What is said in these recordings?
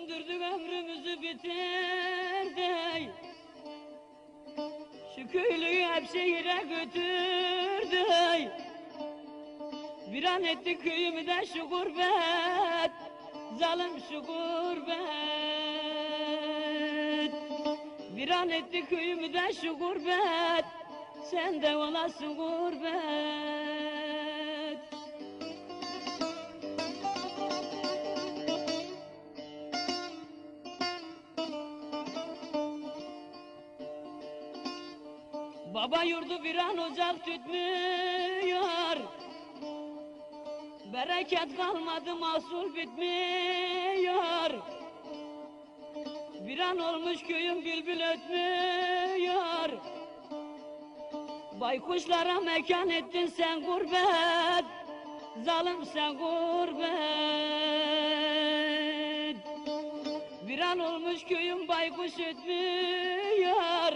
Öldürdük ömrümüzü bitirdi Şu köylüyü hep şehire götürdü Bir an etti köyümü de şu gurbet Zalim şu gurbet. Bir an etti köyümü de şu gurbet Sen de olasın gurbet Baba yurdu bir an ocak tütmüyor. Bereket kalmadı mahsul bitmiyor. Bir an olmuş köyüm bülbül ötmüyor. Baykuşlara mekan ettin sen gurbet Zalim sen gurbet. Bir an olmuş köyüm baykuş ötmüyor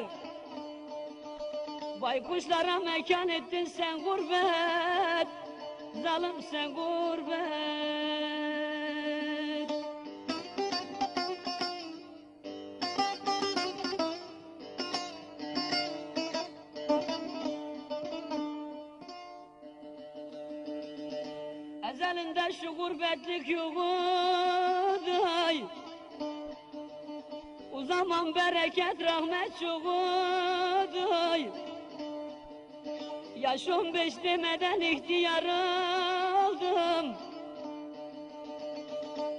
Baykuşlara mekan ettin sen gurbet Zalim sen gurbet. Ezelinde şu gurbetlik yoğuday O zaman bereket rahmet çoğuday Yaş on beş demeden ihtiyar oldum.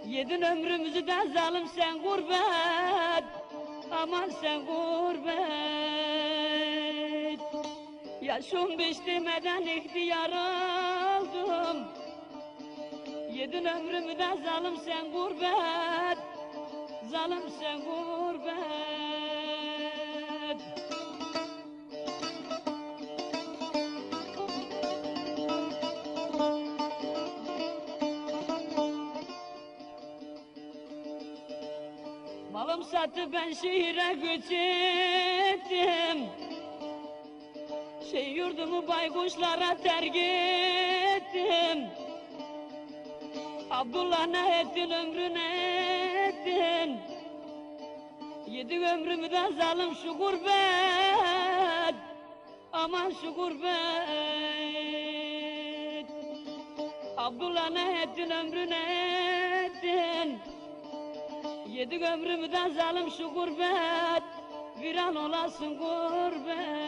Yedin ömrümüzü de zalim sen gurbet. Aman sen gurbet. Yaş on beş demeden ihtiyar oldum. Yedin ömrümü de zalim sen gurbet. Zalim sen gurbet Malım sattı ben şehire göç ettim Şey yurdumu baykuşlara terk ettim. Abdullah ne ettin ömrüne ettin Yedi ömrümü de zalim şu gurbet. Aman şu gurbet. Abdullah ne ettin ömrüne ettin Yedi ömrümü de zalim şu gurbet Viran olasın gurbet